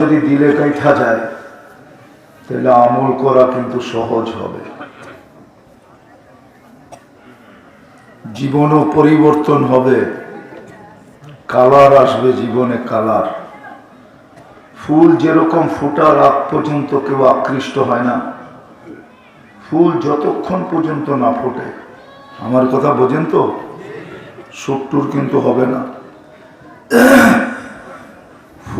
যদি দিলে কাইঠা যায়, তাহলে আমল করা কিন্তু সহজ হবে। জীবনও পরিবর্তন হবে। কালার আসবে জীবনে কালার। ফুল যেরকম ফোটার আগ পর্যন্ত কেউ আকৃষ্ট হয় না। ফুল যতক্ষণ পর্যন্ত না ফোটে। আমার কথা বোঝেন তো? সত্তর কিন্তু হবে না।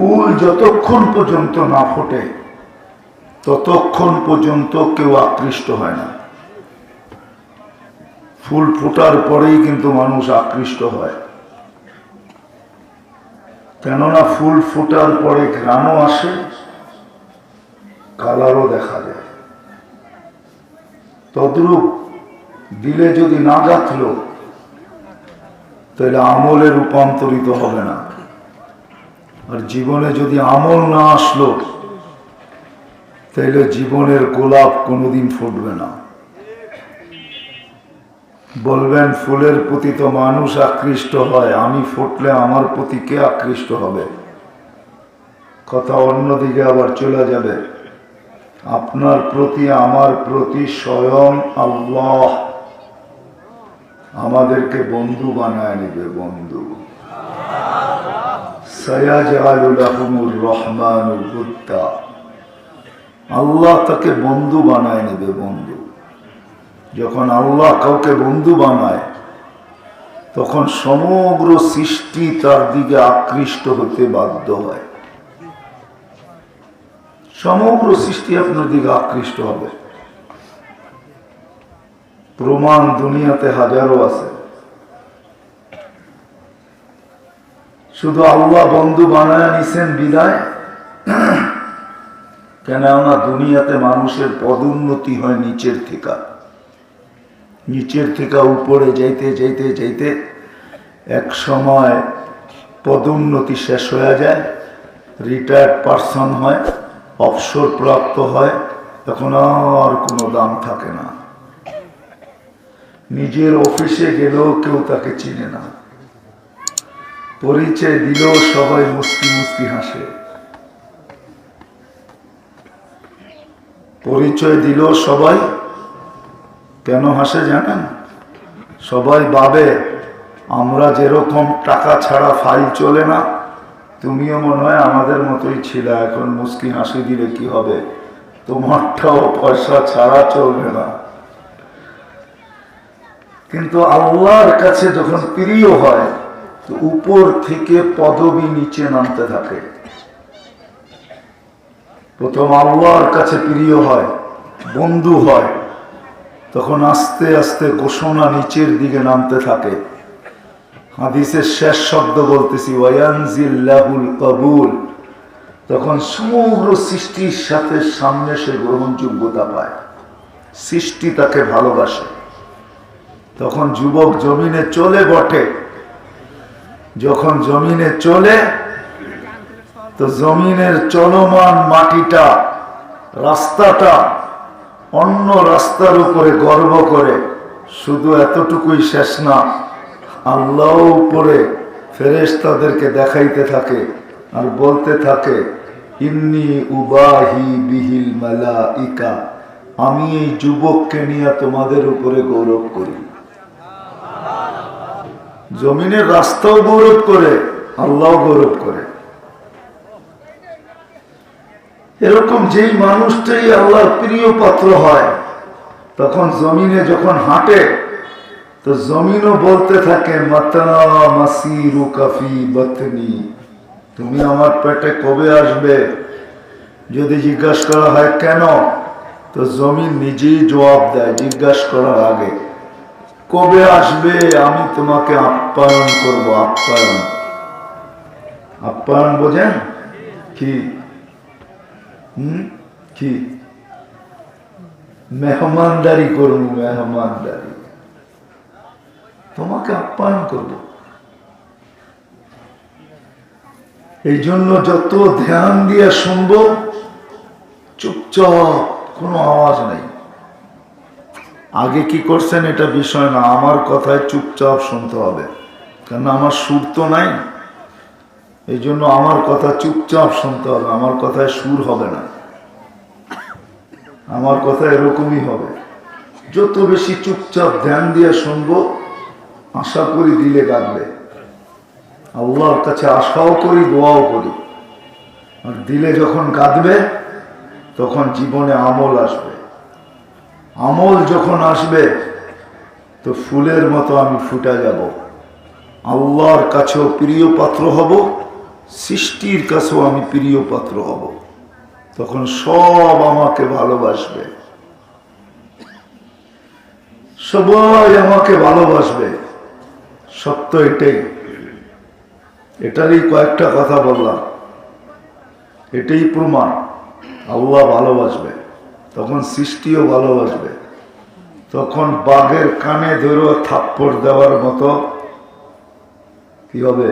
ফুল যতক্ষণ পর্যন্ত না ফোটে, ততক্ষণ পর্যন্ত কেউ আকৃষ্ট হয় না। ফুল ফোটার পরেই কিন্তু মানুষ আকৃষ্ট হয়। কেননা ফুল ফোটার পরে ঘ্রাণও আসে, কালারও দেখা যায়। তদ্রূপ দিলে যদি না গাঁথল তাহলে আমলে রূপান্তরিত হবে না। আর জীবনে যদি আমল না আসলো, তাইলে জীবনের গোলাপ কোনোদিন ফুটবে না। বলবেন, ফুলের প্রতি তো মানুষ আকৃষ্ট হয়, আমি ফুটলে আমার প্রতি কে আকৃষ্ট হবে? কথা অন্যদিকে আবার চলে যাবে। আপনার প্রতি, আমার প্রতি স্বয়ং আল্লাহ। আমাদেরকে বন্ধু বানায় নেবে বন্ধু। আল্লাহ তাকে বন্ধু বানায় নেবে বন্ধু। যখন আল্লাহ কাউকে বন্ধু বানায়, তখন সমগ্র সৃষ্টি তার দিকে আকৃষ্ট হতে বাধ্য হয়। সমগ্র সৃষ্টি আপনার দিকে আকৃষ্ট হবে। প্রমাণ দুনিয়াতে হাজারো আছে। শুধু আল্লাহ বন্ধু বানায় নিছেন বিদায়। কেননা দুনিয়াতে মানুষের পদোন্নতি হয় নিচের থেকে। নিচের থেকে উপরে যাইতে যাইতে যাইতে এক সময় পদোন্নতি শেষ হয়ে যায় রিটায়ার্ড পারসন হয়, অবসর প্রাপ্ত হয় তখন আর কোনো দাম থাকে না। নিজের অফিসে গেলেও কেউ তাকে চিনে না। পরিচয় দিলেও সবাই মুস্কি মুস্কি হাসে। পরিচয় দিলেও সবাই, কেন হাসে জানেন? সবাই ভাবে, আমরা যেরকম টাকা ছাড়া ফাইল চলে না, তুমিও মনে হয় আমাদের মতোই ছিল, এখন মুস্কি হাসি দিলে কি হবে? তোমারটাও পয়সা ছাড়া চলবে না। কিন্তু আল্লাহর কাছে যখন প্রিয় হয় উপর থেকে পদবি নিচে নামতে থাকে। প্রথম আল্লাহর কাছে প্রিয় হয়, বন্ধু হয়, তখন আস্তে আস্তে ঘোষণা নিচের দিকে নামতে থাকে। হাদিসের শেষ শব্দ বলতেছি ওয়ানজিল্লাহুল কবুল। তখন সমগ্র সৃষ্টির সাথে সামনে সে গ্রহণযোগ্যতা পায়। সৃষ্টি তাকে ভালোবাসে। তখন যুবক জমিনে চলে বটে। যখন জমিনে চলে, তো জমিনের চলমান মাটিটা, রাস্তাটা অন্য রাস্তার উপরে গর্ব করে, শুধু এতটুকুই শেষ না, আল্লাহ উপরে ফেরেশ তাদেরকে দেখাইতে থাকে আর বলতে থাকে, ইন্নি উবাহি বিহিল মালা ইকা আমি এই যুবককে নিয়ে তোমাদের উপরে গৌরব করি। জমিনের রাস্তাও গৌরব করে আল্লাহ গৌরব করে। এরকম যেই মানুষটাই আল্লাহর প্রিয় পাত্র হয়, তখন জমিনে যখন হাঁটে, তো জমিনও বলতে থাকে বতনি। তুমি আমার পেটে কবে আসবে? যদি জিজ্ঞাসা করা হয়, কেন? তো জমিন নিজেই জবাব দেয়, জিজ্ঞাসা করার আগে। কবে আসবে আমি তোমাকে আপ্যায়ন করব, আপ্যায়ন। আপ্যায়ন বোঝেন? কি? হুম? কি? মেহমানদারি করব মেহমানদারি। তোমাকে আপ্যায়ন করব। এই জন্য যত ধ্যান দিয়ে শুনব, চুপচাপ কোনো আওয়াজ নেই। আগে কি করছেন এটা বিষয় না, আমার কথায় চুপচাপ শুনতে হবে। কেন আমার সুর তো নাই। এই জন্য আমার কথা চুপচাপ শুনতে হবে, আমার কথায় সুর হবে না। আমার কথা এরকমই হবে। যত বেশি চুপচাপ ধ্যান দিয়ে শুনব, আশা করি দিলে কাঁদবে আল্লাহর কাছে আশাও করি, দোয়াও করি। আর দিলে যখন কাঁদবে তখন জীবনে আমল আসবে। আমল যখন আসবে, তো ফুলের মতো আমি ফুটে যাব। আল্লাহর কাছেও প্রিয় পাত্র হব, সৃষ্টির কাছেও আমি প্রিয় পাত্র হব। তখন সব আমাকে ভালোবাসবে। সবাই আমাকে ভালোবাসবে। সত্য এটাই। এটারই কয়েকটা কথা বললাম। এটাই প্রমাণ, আল্লাহ ভালোবাসবে। তখন সৃষ্টিও ভালোবাসবে। তখন বাঘের কানে ধরেও থাপ্পড় দেওয়ার মতো কি হবে?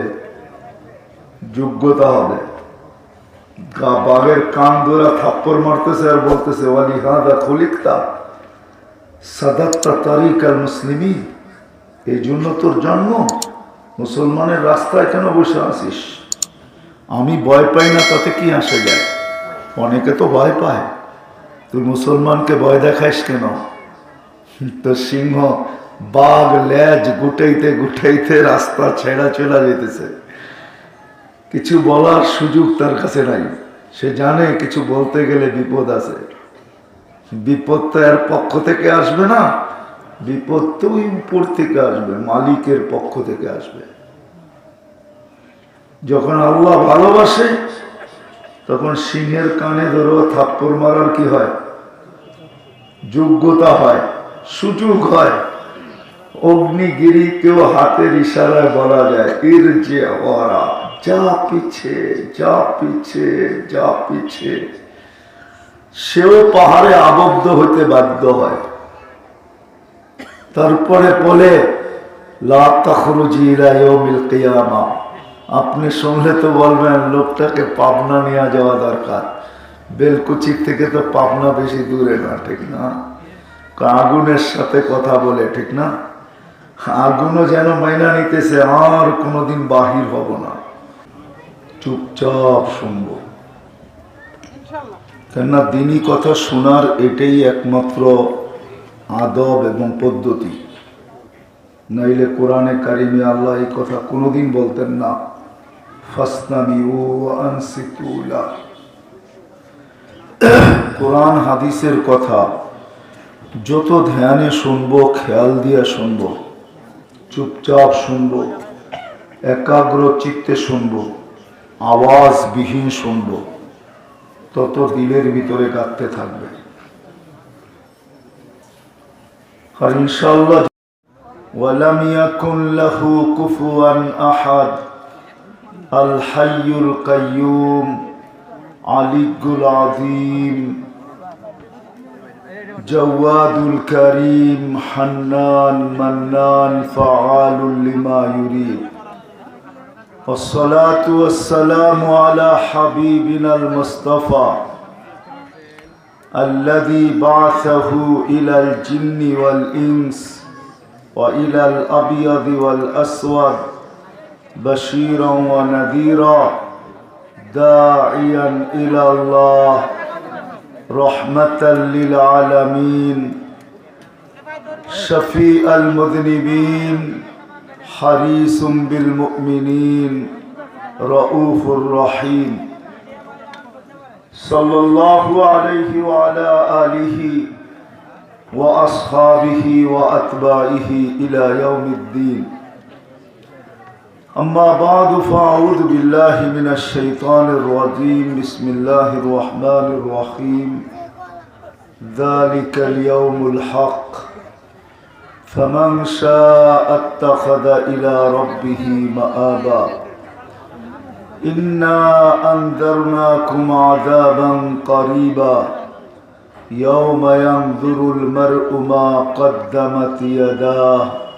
যোগ্যতা হবে। বাঘের কান ধরে থাপ্পড় মারতেছে আর বলতেছে, ওয়ালি হাদা খলিকতা সাদাত্তা তারিকাল মুসলিমি। এই জন্য তোর জন্ম। মুসলমানের রাস্তায় কেন বসে আসিস আমি ভয় পাই না, তাতে কি আসে যায়? অনেকে তো ভয় পায়। তুই মুসলমানকে ভয় দেখাইস কেন? তো সিংহ বাঘ, লেজ গুটাইতে গুটাইতে রাস্তা ছেড়া চলা যেতেছে। কিছু বলার সুযোগ তার কাছে নাই। সে জানে কিছু বলতে গেলে বিপদ আছে। বিপদ তো এর পক্ষ থেকে আসবে না। বিপদ তো উপর থেকে আসবে, মালিকের পক্ষ থেকে আসবে। যখন আল্লাহ ভালোবাসে তখন সিংহের কানে ধরো থাপ্পড় মারার কি হয়? যোগ্যতা হয়, সুযোগ হয়। অগ্নিগিরি কেউ হাতের ইশারায় বলা যায়, এর যে ওরা যা পিছে যা পিছে যা পিছে। সেও পাহাড়ে আবদ্ধ হতে বাধ্য হয়। তারপরে বলে, লা তাখরুজি ইলা ইয়াউমিল কিয়ামা। আপনি শুনলে তো বলবেন, লোকটাকে পাবনা নিয়ে যাওয়া দরকার। বেলকুচির থেকে তো পাবনা বেশি দূরে না, ঠিক না? আগুনের সাথে কথা বলে, ঠিক না? আগুনও যেন মাইনা নিতেছে, আর কোনোদিন বাহির হব না। চুপচাপ শুনব। কেননা দিনই কথা শোনার এটাই একমাত্র আদব এবং পদ্ধতি। নইলে কোরআনে কারিমে আল্লাহ এই কথা কোনোদিন বলতেন না। কোরআন হাদিসের কথা, যত ধ্যানে শুনব, খেয়াল দিয়ে শুনব, চুপচাপ শুনব, একাগ্র চিত্তে শুনব, আওয়াজবিহীন শুনব, তত দিলের ভিতরে কাঁদতে থাকবে। আর ইনশাল্লাহ ওয়ালামিয়া কুল্লাহু কুফুয়ান আহাদ। الحي القيوم علي العظيم جواد الكريم حنان منان فعال لما يريد. والصلاة والسلام على حبيبنا المصطفى الذي بعثه إلى الجن والإنس وإلى الأبيض والأسود بشيرا ونذيرا داعيا إلى الله رحمة للعالمين شفيع المذنبين حريص بالمؤمنين رؤوف رحيم. صلى الله عليه وعلى آله وأصحابه وأتباعه إلى يوم الدين. أما بعد فأعوذ بالله من الشيطان الرجيم. بسم الله الرحمن الرحيم. ذلك اليوم الحق. فمن شاء اتخذ إلى ربه مآبا. إنا أنذرناكم عذابا قريبا. يوم ينظر المرء ما قدمت يداه.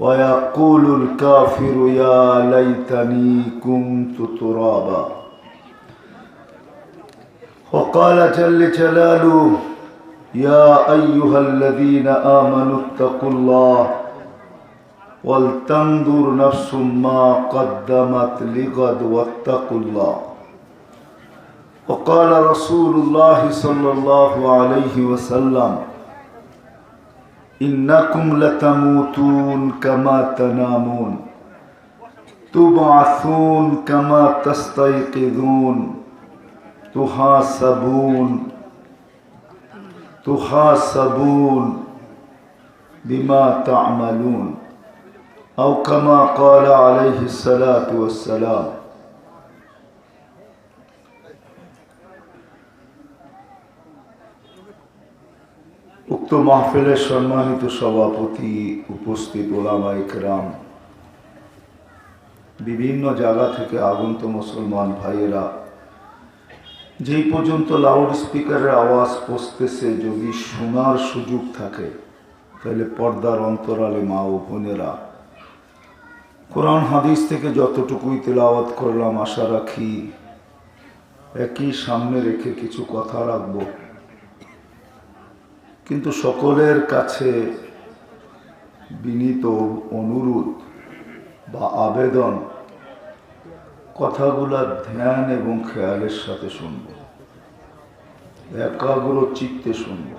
ويقول الكافر يا ليتني كنت ترابا وقال جل جلاله يا أيها الذين آمنوا اتقوا الله ولتنظر نفس ما قدمت لغد واتقوا الله وقال رسول الله صلى الله عليه وسلم إنكم لتموتون كما تنامون. تبعثون كما تستيقظون. تحاسبون. تحاسبون بما تعملون. أو كما قال عليه الصلاة والسلام উক্ত মাহফিলের সম্মানিত সভাপতি, উপস্থিত ওলামা ইকরাম, বিভিন্ন জায়গা থেকে আগন্ত মুসলমান ভাইয়েরা, যেই পর্যন্ত লাউড স্পিকারের আওয়াজ পৌঁছতেছে, যদি শোনার সুযোগ থাকে, তাহলে পর্দার অন্তরালে মা ও বোনেরা, কোরআন হাদিস থেকে যতটুকুই তেলাওয়াত করলাম, আশা রাখি একই সামনে রেখে কিছু কথা রাখব। কিন্তু সকলের কাছে বিনীত অনুরোধ বা আবেদন, কথাগুলা ধ্যান এবং খেয়ালের সাথে শুনব। একাগ্র চিত্তে শুনব।